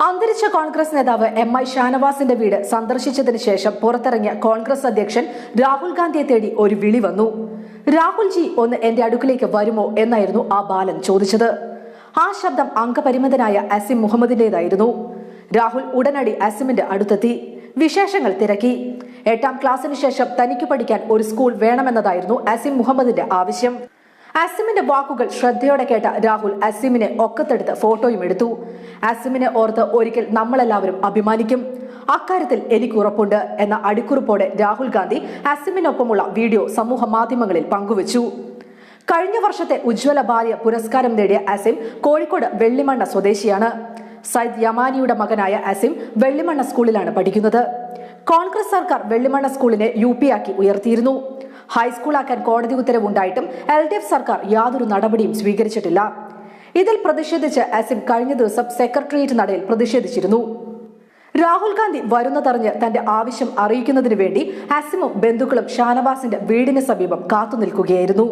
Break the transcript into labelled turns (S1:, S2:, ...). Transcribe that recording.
S1: അന്തരിച്ച കോൺഗ്രസ് നേതാവ് M I ഷാനവാസിന്റെ വീട് സന്ദർശിച്ചതിന് ശേഷം പുറത്തിറങ്ങിയ കോൺഗ്രസ് അധ്യക്ഷൻ രാഹുൽ ഗാന്ധിയെ തേടി ഒരു വിളി വന്നു. രാഹുൽ ജി ഒന്ന് എന്റെ അടുക്കിലേക്ക് വരുമോ? എന്നായിരുന്നു ആ ബാലൻ ചോദിച്ചത്. ആ ശബ്ദം അംഗപരിമിതനായ അസിം മുഹമ്മദിന്റേതായിരുന്നു. രാഹുൽ ഉടനടി അസിമിന്റെ അടുത്തെത്തി. വിശേഷങ്ങൾ തിരക്കി. എട്ടാം ക്ലാസ്സിന് ശേഷം തനിക്ക് പഠിക്കാൻ ഒരു സ്കൂൾ വേണമെന്നതായിരുന്നു അസിം മുഹമ്മദിന്റെ ആവശ്യം. അസിമിന്റെ വാക്കുകൾ ശ്രദ്ധയോടെ കേട്ട രാഹുൽ അസിമിനെ ഒക്കത്തെടുത്ത് ഫോട്ടോയും എടുത്തു. അസിമിനെ ഓർത്ത് ഒരിക്കൽ നമ്മളെല്ലാവരും അഭിമാനിക്കും. അക്കാര്യത്തിൽ എനിക്ക് ഉറപ്പുണ്ട് എന്ന അടിക്കുറിപ്പോടെ രാഹുൽ ഗാന്ധി അസിമിനൊപ്പമുള്ള വീഡിയോ സമൂഹ മാധ്യമങ്ങളിൽ പങ്കുവച്ചു. കഴിഞ്ഞ വർഷത്തെ ഉജ്ജ്വല ഭാര്യ പുരസ്കാരം നേടിയ അസിം കോഴിക്കോട് വെള്ളിമണ്ണ സ്വദേശിയാണ്. സയ്യിദ് യമാനിയുടെ മകനായ അസിം വെള്ളിമണ്ണ സ്കൂളിലാണ് പഠിക്കുന്നത്. കോൺഗ്രസ് സർക്കാർ വെള്ളിമണ്ണ സ്കൂളിനെ യു പി ആക്കി ഉയർത്തിയിരുന്നു. ഹൈസ്കൂളാക്കാൻ കോടതി ഉത്തരവുണ്ടായിട്ടും എൽ ഡി എഫ് സർക്കാർ യാതൊരു നടപടിയും സ്വീകരിച്ചിട്ടില്ല. ഇതിൽ പ്രതിഷേധിച്ച് അസിം കഴിഞ്ഞ ദിവസം സെക്രട്ടേറിയറ്റ് നടയിൽ പ്രതിഷേധിച്ചിരുന്നു. രാഹുൽ ഗാന്ധി വരുന്നതറിഞ്ഞ് തന്റെ ആവശ്യം അറിയിക്കുന്നതിനു വേണ്ടി അസിമും ബന്ധുക്കളും ഷാനവാസിന്റെ വീടിന് സമീപം കാത്തുനിൽക്കുകയായിരുന്നു.